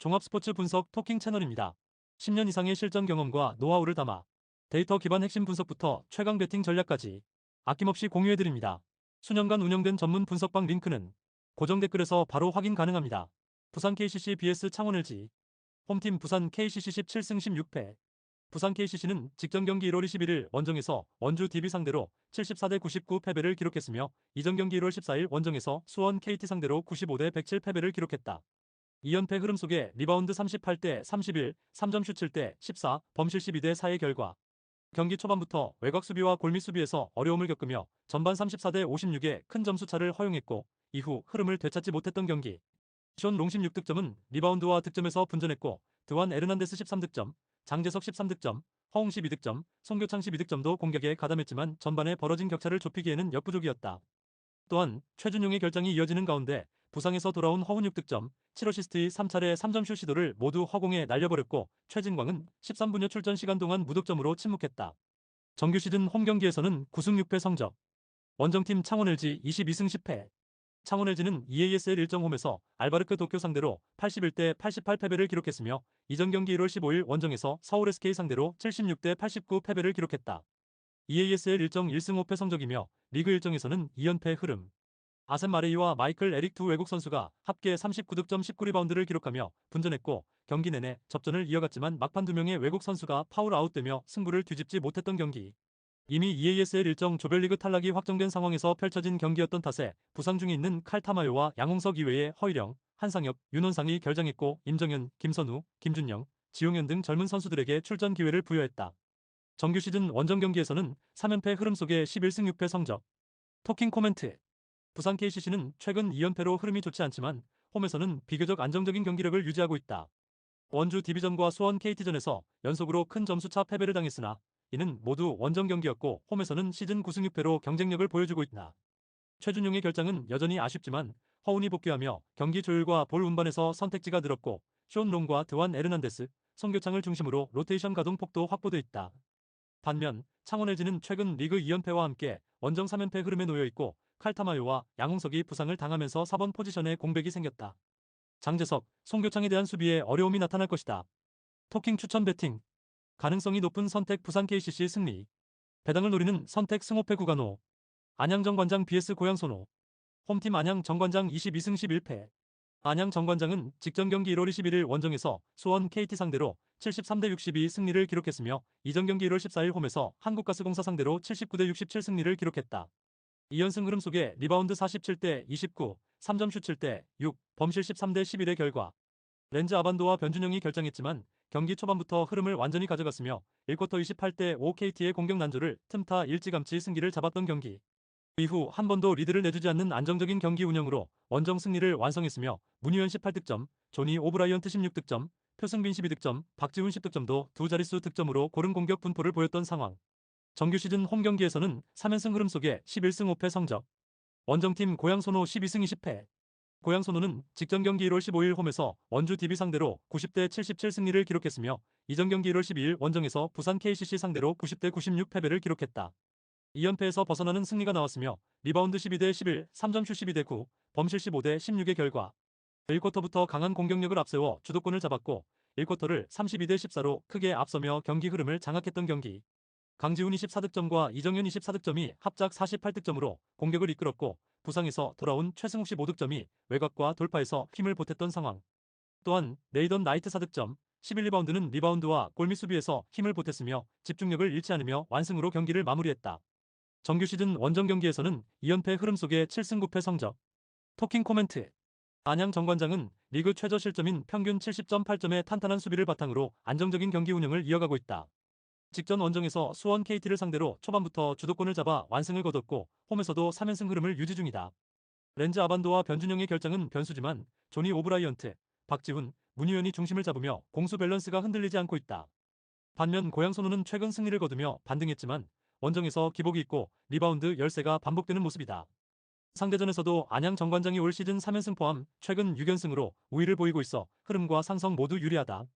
종합 스포츠 분석 토킹 채널입니다. 10년 이상의 실전 경험과 노하우를 담아 데이터 기반 핵심 분석부터 최강 배팅 전략까지 아낌없이 공유해드립니다. 수년간 운영된 전문 분석방 링크는 고정 댓글에서 바로 확인 가능합니다. 부산 KCC vs 창원 LG 홈팀 부산 KCC 17승 16패 부산 KCC는 직전 경기 1월 21일 원정에서 원주 DB 상대로 74대 99 패배를 기록했으며 이전 경기 1월 14일 원정에서 수원 KT 상대로 95대 107 패배를 기록했다. 2연패 흐름 속에 리바운드 38대 31, 3점 슛 7대 14, 범실 12대 4의 결과 경기 초반부터 외곽 수비와 골밑 수비에서 어려움을 겪으며 전반 34대 56의 큰 점수 차를 허용했고 이후 흐름을 되찾지 못했던 경기 션 롱심 6득점은 리바운드와 득점에서 분전했고 드완 에르난데스 13득점, 장재석 13득점, 허웅 12득점, 송교창 12득점도 공격에 가담했지만 전반에 벌어진 격차를 좁히기에는 역부족이었다. 또한 최준용의 결장이 이어지는 가운데 부상에서 돌아온 허훈 6득점, 7어시스트의 3차례 3점슛 시도를 모두 허공에 날려버렸고 최진광은 13분여 출전 시간 동안 무득점으로 침묵했다. 정규 시즌 홈 경기에서는 9승 6패 성적. 원정팀 창원 LG 22승 10패. 창원 LG는 EASL 일정 홈에서 알바르크 도쿄 상대로 81대 88 패배를 기록했으며 이전 경기 1월 15일 원정에서 서울 SK 상대로 76대 89 패배를 기록했다. EASL 일정 1승 5패 성적이며 리그 일정에서는 2연패 흐름. 아셈 마레이와 마이클 에릭 두 외국 선수가 합계 39득점 19리바운드를 기록하며 분전했고 경기 내내 접전을 이어갔지만 막판 두 명의 외국 선수가 파울 아웃되며 승부를 뒤집지 못했던 경기. 이미 EASL 일정 조별리그 탈락이 확정된 상황에서 펼쳐진 경기였던 탓에 부상 중에 있는 칼타마요와 양홍석 이외에 허일영, 한상혁, 윤원상이 결장했고 임정현, 김선우, 김준영, 지용현 등 젊은 선수들에게 출전 기회를 부여했다. 정규 시즌 원정 경기에서는 3연패 흐름 속에 11승 6패 성적. 토킹 코멘트 부산 KCC는 최근 2연패로 흐름이 좋지 않지만 홈에서는 비교적 안정적인 경기력을 유지하고 있다. 원주 디비전과 수원 KT전에서 연속으로 큰 점수차 패배를 당했으나 이는 모두 원정 경기였고 홈에서는 시즌 9승 6패로 경쟁력을 보여주고 있다. 최준용의 결장은 여전히 아쉽지만 허운이 복귀하며 경기 조율과 볼 운반에서 선택지가 늘었고 쇼온 롱과 드완 에르난데스, 송교창을 중심으로 로테이션 가동 폭도 확보돼 있다. 반면 창원 LG는 최근 리그 2연패와 함께 원정 3연패 흐름에 놓여 있고 칼타마요와 양홍석이 부상을 당하면서 4번 포지션에 공백이 생겼다. 장재석, 송교창에 대한 수비에 어려움이 나타날 것이다. 토킹 추천 배팅 가능성이 높은 선택 부산 KCC 승리 배당을 노리는 선택 승호패 구간호 안양 정관장 BS 고양 손호 홈팀 안양 정관장 22승 11패 안양 정관장은 직전 경기 1월 21일 원정에서 수원 KT 상대로 73대 62 승리를 기록했으며 이전 경기 1월 14일 홈에서 한국가스공사 상대로 79대 67 승리를 기록했다. 2연승 흐름 속에 리바운드 47대 29, 3점 슛 7대 6, 범실 13대 11의 결과 렌즈 아반도와 변준영이 결정했지만 경기 초반부터 흐름을 완전히 가져갔으며 1쿼터 28대 5 KT의 공격 난조를 틈타 일찌감치 승기를 잡았던 경기. 이후 한 번도 리드를 내주지 않는 안정적인 경기 운영으로 원정 승리를 완성했으며 문희연 18득점, 조니 오브라이언트 16득점, 표승빈 12득점, 박지훈 10득점도 두 자릿수 득점으로 고른 공격 분포를 보였던 상황. 정규 시즌 홈 경기에서는 3연승 흐름 속에 11승 5패 성적. 원정팀 고양소노 12승 20패. 고양소노는 직전 경기 1월 15일 홈에서 원주 DB 상대로 90대 77 승리를 기록했으며 이전 경기 1월 12일 원정에서 부산 KCC 상대로 90대 96 패배를 기록했다. 2연패에서 벗어나는 승리가 나왔으며 리바운드 12대 11, 3점 슛 12대 9, 범실 15대 16의 결과 1쿼터부터 강한 공격력을 앞세워 주도권을 잡았고 1쿼터를 32대 14로 크게 앞서며 경기 흐름을 장악했던 경기. 강지훈 24득점과 이정현 24득점이 합작 48득점으로 공격을 이끌었고 부상에서 돌아온 최승욱 씨 5득점이 외곽과 돌파에서 힘을 보탰던 상황. 또한 네이던 나이트 4득점, 11리바운드는 리바운드와 골밑 수비에서 힘을 보탰으며 집중력을 잃지 않으며 완승으로 경기를 마무리했다. 정규 시즌 원정 경기에서는 2연패 흐름 속에 7승 9패 성적. 토킹 코멘트 안양 정관장은 리그 최저 실점인 평균 70.8점의 탄탄한 수비를 바탕으로 안정적인 경기 운영을 이어가고 있다. 직전 원정에서 수원 KT를 상대로 초반부터 주도권을 잡아 완승을 거뒀고 홈에서도 3연승 흐름을 유지 중이다. 렌즈 아반도와 변준영의 결정은 변수지만 조니 오브라이언트, 박지훈, 문희연이 중심을 잡으며 공수 밸런스가 흔들리지 않고 있다. 반면 고양 선우는 최근 승리를 거두며 반등했지만 원정에서 기복이 있고 리바운드 열세가 반복되는 모습이다. 상대전에서도 안양 정관장이 올 시즌 3연승 포함 최근 6연승으로 우위를 보이고 있어 흐름과 상성 모두 유리하다.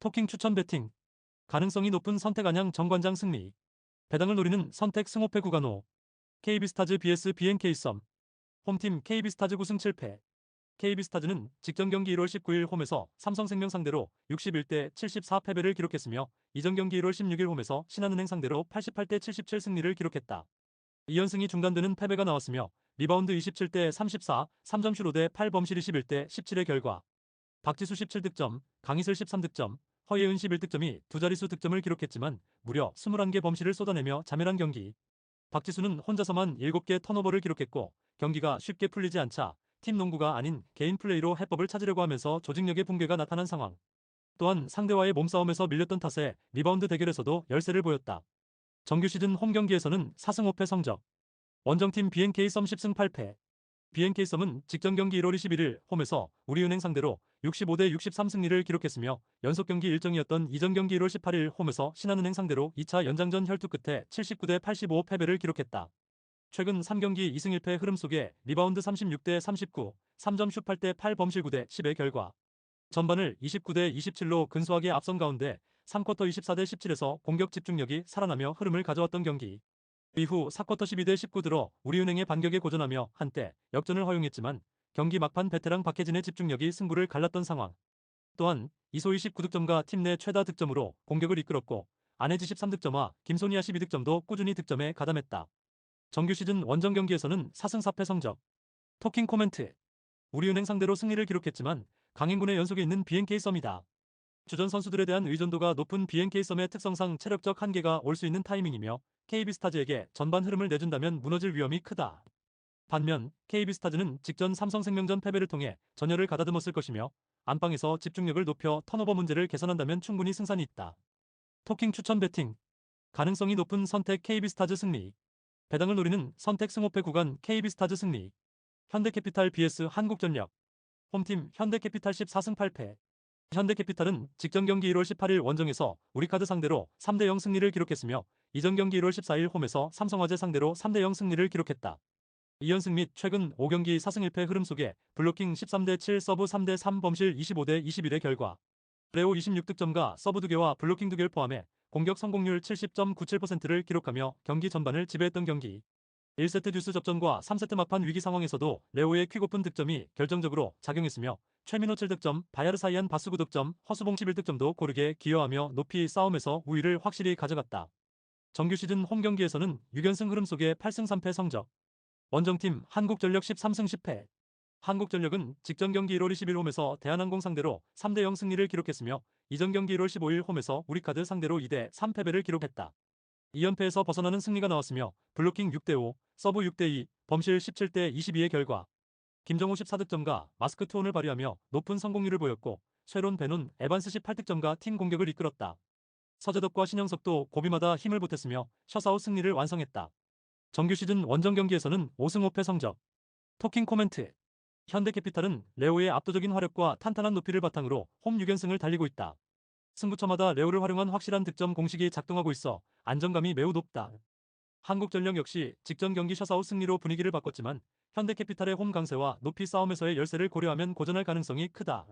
토킹 추천 배팅 가능성이 높은 선택 안양 정관장 승리. 배당을 노리는 선택 승호패 구간호. KB스타즈 BS BNK 썸. 홈팀 KB스타즈 9승 7패. KB스타즈는 직전 경기 1월 19일 홈에서 삼성생명 상대로 61대 74 패배를 기록했으며 이전 경기 1월 16일 홈에서 신한은행 상대로 88대 77 승리를 기록했다. 2연승이 중단되는 패배가 나왔으며 리바운드 27대 34, 3점 슛 5대 8 범실 21대 17의 결과 박지수 17득점, 강희슬 13득점, 허예은 11득점이 두 자릿수 득점을 기록했지만 무려 21개 범실을 쏟아내며 자멸한 경기. 박지수는 혼자서만 7개 턴오버를 기록했고 경기가 쉽게 풀리지 않자 팀 농구가 아닌 개인 플레이로 해법을 찾으려고 하면서 조직력의 붕괴가 나타난 상황. 또한 상대와의 몸싸움에서 밀렸던 탓에 리바운드 대결에서도 열세를 보였다. 정규 시즌 홈 경기에서는 4승 5패 성적. 원정팀 BNK 썸 10승 8패. BNK 썸은 직전 경기 1월 21일 홈에서 우리은행 상대로 65대 63 승리를 기록했으며 연속 경기 일정이었던 이전 경기 1월 18일 홈에서 신한은행 상대로 2차 연장전 혈투 끝에 79대 85 패배를 기록했다. 최근 3경기 2승 1패 흐름 속에 리바운드 36대 39, 3점 슛 8대 8 범실 9대 10의 결과 전반을 29대 27로 근소하게 앞선 가운데 3쿼터 24대 17에서 공격 집중력이 살아나며 흐름을 가져왔던 경기. 이후 4쿼터 12대 19 들어 우리은행의 반격에 고전하며 한때 역전을 허용했지만 경기 막판 베테랑 박혜진의 집중력이 승부를 갈랐던 상황. 또한 이소희 19득점과 팀 내 최다 득점으로 공격을 이끌었고 안혜지 13득점과 김소니아 12득점도 꾸준히 득점에 가담했다. 정규 시즌 원정 경기에서는 4승 4패 성적. 토킹 코멘트. 우리은행 상대로 승리를 기록했지만 강행군의 연속에 있는 BNK 썸이다. 주전 선수들에 대한 의존도가 높은 BNK 썸의 특성상 체력적 한계가 올 수 있는 타이밍이며 KB스타즈에게 전반 흐름을 내준다면 무너질 위험이 크다. 반면 KB스타즈는 직전 삼성생명전 패배를 통해 전열을 가다듬었을 것이며 안방에서 집중력을 높여 턴오버 문제를 개선한다면 충분히 승산이 있다. 토킹 추천 배팅. 가능성이 높은 선택 KB스타즈 승리. 배당을 노리는 선택 승호패 구간 KB스타즈 승리. 현대캐피탈 BS 한국전력. 홈팀 현대캐피탈 14승 8패 현대캐피탈은 직전 경기 1월 18일 원정에서 우리카드 상대로 3대0 승리를 기록했으며 이전 경기 1월 14일 홈에서 삼성화재 상대로 3대0 승리를 기록했다. 2연승 및 최근 5경기 4승 1패 흐름 속에 블로킹 13대 7 서브 3대 3 범실 25대 21의 결과 레오 26득점과 서브 2개와 블로킹 2개를 포함해 공격 성공률 70.97%를 기록하며 경기 전반을 지배했던 경기. 1세트 듀스 접전과 3세트 막판 위기 상황에서도 레오의 퀵오픈 득점이 결정적으로 작용했으며 최민호 7득점, 바야르 사이안 바스 9득점, 허수봉 11득점도 고르게 기여하며 높이 싸움에서 우위를 확실히 가져갔다. 정규 시즌 홈 경기에서는 6연승 흐름 속에 8승 3패 성적. 원정팀 한국전력 13승 10패. 한국전력은 직전 경기 1월 20일 홈에서 대한항공 상대로 3대0 승리를 기록했으며 이전 경기 1월 15일 홈에서 우리카드 상대로 2대 3패배를 기록했다. 2연패에서 벗어나는 승리가 나왔으며 블로킹 6대5, 서브 6대2, 범실 17대 22의 결과 김정우 14득점과 마스크 투혼을 발휘하며 높은 성공률을 보였고 쇠론 베논 에반스 18득점과 팀 공격을 이끌었다. 서재덕과 신영석도 고비마다 힘을 보탰으며 셔사웃 승리를 완성했다. 정규 시즌 원정 경기에서는 5승 5패 성적. 토킹 코멘트 현대캐피탈은 레오의 압도적인 화력과 탄탄한 높이를 바탕으로 홈 6연승을 달리고 있다. 승부처마다 레오를 활용한 확실한 득점 공식이 작동하고 있어 안정감이 매우 높다. 한국전력 역시 직전 경기 셔사웃 승리로 분위기를 바꿨지만 현대캐피탈의 홈 강세와 높이 싸움에서의 열세를 고려하면 고전할 가능성이 크다.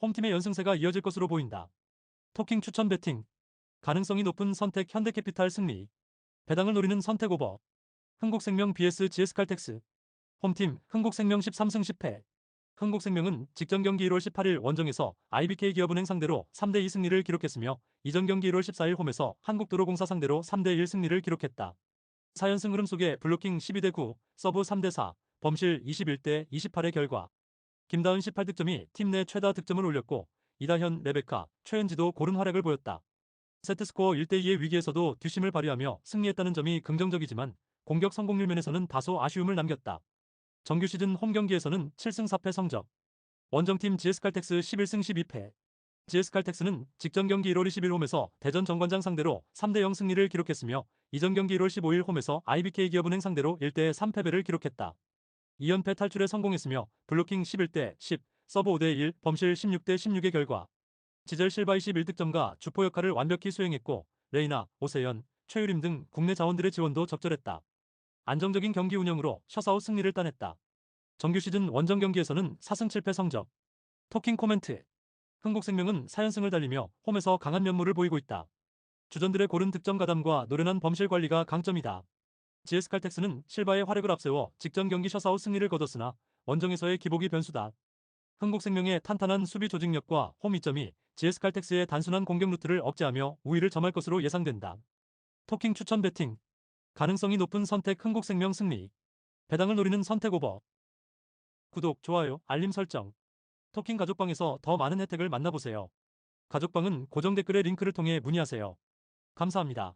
홈팀의 연승세가 이어질 것으로 보인다. 토킹 추천 배팅 가능성이 높은 선택 현대캐피탈 승리 배당을 노리는 선택 오버 흥국생명 BS GS칼텍스 홈팀 흥국생명 13승 10패. 흥국생명은 직전 경기 1월 18일 원정에서 IBK 기업은행 상대로 3대2 승리를 기록했으며 이전 경기 1월 14일 홈에서 한국도로공사 상대로 3대1 승리를 기록했다. 4연승 흐름 속에 블로킹 12대 9, 서브 3대 4, 범실 21대 28의 결과 김다은 18득점이 팀 내 최다 득점을 올렸고 이다현, 레베카, 최은지도 고른 활약을 보였다. 세트스코어 1대2의 위기에서도 뒷심을 발휘하며 승리했다는 점이 긍정적이지만 공격 성공률 면에서는 다소 아쉬움을 남겼다. 정규 시즌 홈 경기에서는 7승 4패 성적. 원정팀 GS칼텍스 11승 12패. GS칼텍스는 직전 경기 1월 20일 홈에서 대전 정관장 상대로 3대0 승리를 기록했으며 이전 경기 1월 15일 홈에서 IBK 기업은행 상대로 1대 3패배를 기록했다. 2연패 탈출에 성공했으며 블로킹 11대 10, 서브 5대 1, 범실 16대 16의 결과 지젤 실바 21득점과 주포 역할을 완벽히 수행했고 레이나, 오세연, 최유림 등 국내 자원들의 지원도 적절했다. 안정적인 경기 운영으로 셔사웃 승리를 따냈다. 정규 시즌 원정 경기에서는 4승 7패 성적. 토킹 코멘트. 흥국생명은 4연승을 달리며 홈에서 강한 면모를 보이고 있다. 주전들의 고른 득점 가담과 노련한 범실 관리가 강점이다. GS칼텍스는 실바의 활약을 앞세워 직전 경기 셔사웃 승리를 거뒀으나 원정에서의 기복이 변수다. 흥국생명의 탄탄한 수비 조직력과 홈 이점이 GS칼텍스의 단순한 공격 루트를 억제하며 우위를 점할 것으로 예상된다. 토킹 추천 배팅 가능성이 높은 선택 흥국생명 승리 배당을 노리는 선택 오버 구독, 좋아요, 알림 설정 토킹 가족방에서 더 많은 혜택을 만나보세요. 가족방은 고정 댓글의 링크를 통해 문의하세요. 감사합니다.